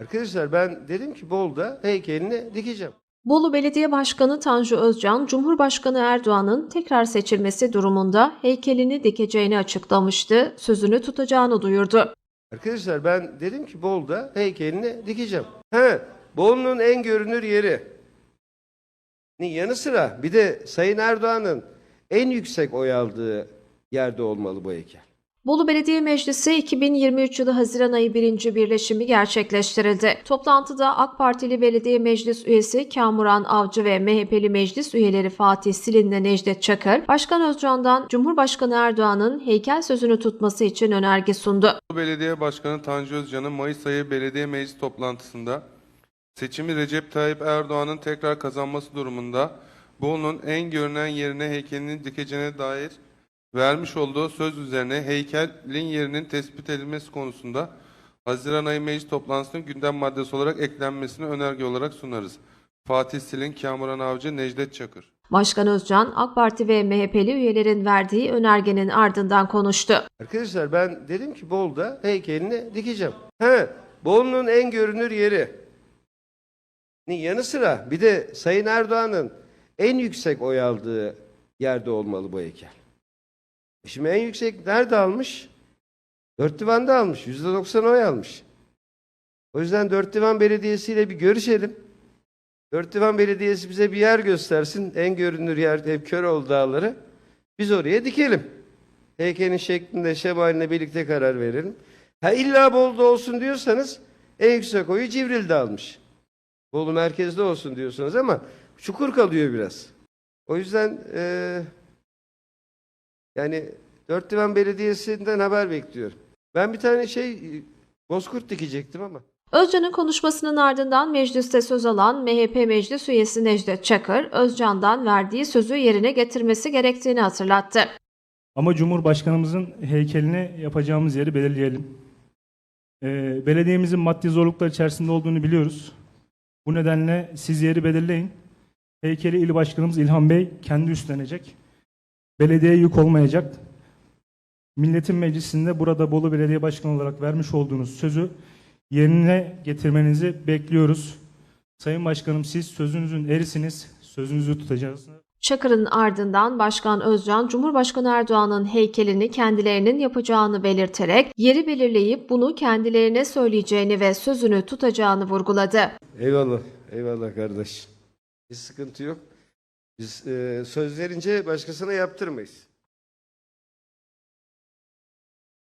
Arkadaşlar ben dedim ki Bolu'da heykelini dikeceğim. Bolu Belediye Başkanı Tanju Özcan, Cumhurbaşkanı Erdoğan'ın tekrar seçilmesi durumunda heykelini dikeceğini açıklamıştı, sözünü tutacağını duyurdu. Arkadaşlar ben dedim ki Bolu'da heykelini dikeceğim. He, Bolu'nun en görünür yeri. Yanı sıra bir de Sayın Erdoğan'ın en yüksek oy aldığı yerde olmalı bu heykel. Bolu Belediye Meclisi 2023 yılı Haziran ayı birinci birleşimi gerçekleştirildi. Toplantıda AK Partili Belediye Meclis üyesi Kamuran Avcı ve MHP'li meclis üyeleri Fatih Silin ile Necdet Çakır, Başkan Özcan'dan Cumhurbaşkanı Erdoğan'ın heykel sözünü tutması için önerge sundu. Belediye Başkanı Tanju Özcan'ın Mayıs ayı belediye meclis toplantısında seçimi Recep Tayyip Erdoğan'ın tekrar kazanması durumunda Bolu'nun en görünen yerine heykelini dikeceğine dair vermiş olduğu söz üzerine heykelin yerinin tespit edilmesi konusunda Haziran ayı meclis toplantısının gündem maddesi olarak eklenmesini önerge olarak sunarız. Fatih Silin, Kamuran Avcı, Necdet Çakır. Başkan Özcan, AK Parti ve MHP'li üyelerin verdiği önergenin ardından konuştu. Arkadaşlar ben dedim ki Bolu'da heykelini dikeceğim. He, Bolu'nun en görünür yeri. Yanı sıra bir de Sayın Erdoğan'ın en yüksek oy aldığı yerde olmalı bu heykel. E Şimdi en yüksek nerede almış? Dört divanda almış. Yüzde doksan oy almış. O yüzden Dört Divan Belediyesi ile bir görüşelim. Dört Divan Belediyesi bize bir yer göstersin. En görünür yer hep Köroğlu Dağları. Biz oraya dikelim. Heykelin şeklinde, şemaline birlikte karar verelim. Ha illa Bolu'da olsun diyorsanız en yüksek oyu Civril'de almış. Bolu merkezde olsun diyorsunuz ama çukur kalıyor biraz. O yüzden eee, yani Dört Divan Belediyesi'nden haber bekliyorum. Ben bir tane şey e, bozkurt dikecektim ama. Özcan'ın konuşmasının ardından mecliste söz alan MHP meclis üyesi Necdet Çakır, Özcan'dan verdiği sözü yerine getirmesi gerektiğini hatırlattı. Ama Cumhurbaşkanımızın heykelini yapacağımız yeri belirleyelim. Ee, belediyemizin maddi zorluklar içerisinde olduğunu biliyoruz. Bu nedenle siz yeri belirleyin. Heykeli il başkanımız İlhan Bey kendi üstlenecek. Belediyeye yük olmayacak. Milletin Meclisi'nde burada Bolu Belediye Başkanı olarak vermiş olduğunuz sözü yerine getirmenizi bekliyoruz. Sayın Başkanım siz sözünüzün erisiniz. Sözünüzü tutacaksınız. Çakır'ın ardından Başkan Özcan, Cumhurbaşkanı Erdoğan'ın heykelini kendilerinin yapacağını belirterek yeri belirleyip bunu kendilerine söyleyeceğini ve sözünü tutacağını vurguladı. Eyvallah, eyvallah kardeş. Hiç sıkıntı yok. Biz e, söz verince başkasına yaptırmayız.